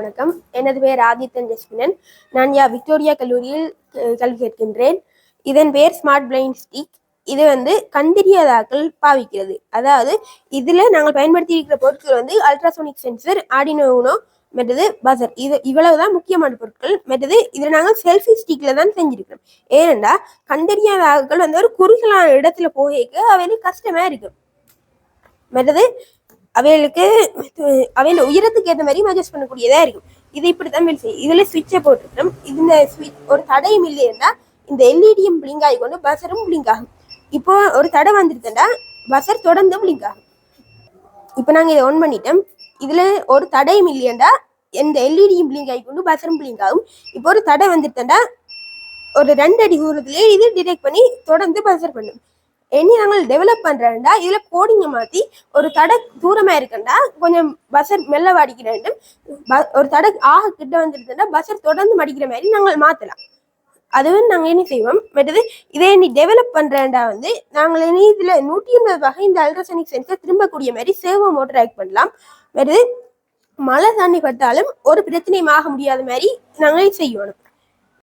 வணக்கம். எனது பெயர் ஆதித்தன் ஜஸ்மினன். நான் யா விக்டோரியா கல்லூரியில் கல்வி கேட்கின்றேன் இதன் பெயர் ஸ்மார்ட் பிளைண்ட் ஸ்டிக் இது வந்து கண்டறியாதாக்கள் பாவிக்கிறது. அதாவது இதில் நாங்கள் பயன்படுத்தி இருக்கிற பொருட்கள் வந்து அல்ட்ராசோனிக் சென்சர் ஆடினோனோ மற்றது பசர் இது இவ்வளவுதான் முக்கியமான பொருட்கள். மற்றது இதில் நாங்கள் செல்ஃபி ஸ்டிக்கில் தான் செஞ்சிருக்கிறோம். ஏனென்றா கந்தறியாதாக்கள் வந்து ஒரு குறுகலான இடத்துல போகைக்கு அவைகளுக்கு கஷ்டமாக இருக்கும் மற்றது அவைகளுக்கு அவையில உயரத்துக்கு ஏற்ற மாதிரி அட்ஜஸ்ட் பண்ணக்கூடியதா இருக்கும். இது இப்படி தான் வேலை செய்யும் இதுல சுவிட்சை போட்டுருக்கோம் இந்த சுவிட்ச் ஒரு தடையும் இல்லையா இந்த எல்இடியும் பிளிங்க் ஆகி கொண்டு பசரும் பிளிங்க் ஆகும். இப்போ ஒரு தடை வந்துருக்குண்டா பசர் தொடர்ந்து பிளிங்க் ஆகும். இப்போ நாங்கள் இதை ஆன் பண்ணிட்டோம். இதுல ஒரு தடையும் இல்லையாண்டா இந்த எல்இடியும் பிளிங்க் ஆகி கொண்டு பசரும் பிளிங்க் ஆகும். இப்போ ஒரு தடை வந்துருத்தண்டா ஒரு ரெண்டு அடி தூரத்துலேயே இது டிடெக்ட் பண்ணி தொடர்ந்து பசர் பண்ணும். இனி நாங்கள் டெவலப் பண்றேன்டா. இதுல கோடிங்கை மாத்தி ஒரு தடை தூரமா இருக்கண்டா கொஞ்சம் பஸ்ஸர் மெல்ல வாடிக்கிறேன் ஒரு தடை ஆக கிட்ட வந்துருந்தா பஸ்ஸர் தொடர்ந்து மடிக்கிற மாதிரி நாங்கள் மாத்தலாம். அதுவும் நாங்கள் என்ன செய்வோம். மற்றது இதை நீ டெவலப் பண்றேன்டா வந்து நாங்கள் இனி இதுல நூற்றி எண்பது வகை இந்த அல்ட்ராசனிக் சென்சர் திரும்பக்கூடிய மாதிரி சேவோ மோட்டர் ஆக்ட் பண்ணலாம். மற்றது மழை தண்ணி பட்டாலும் ஒரு பிரச்சனையும் ஆக முடியாத மாதிரி நாங்கள் செய்யணும்.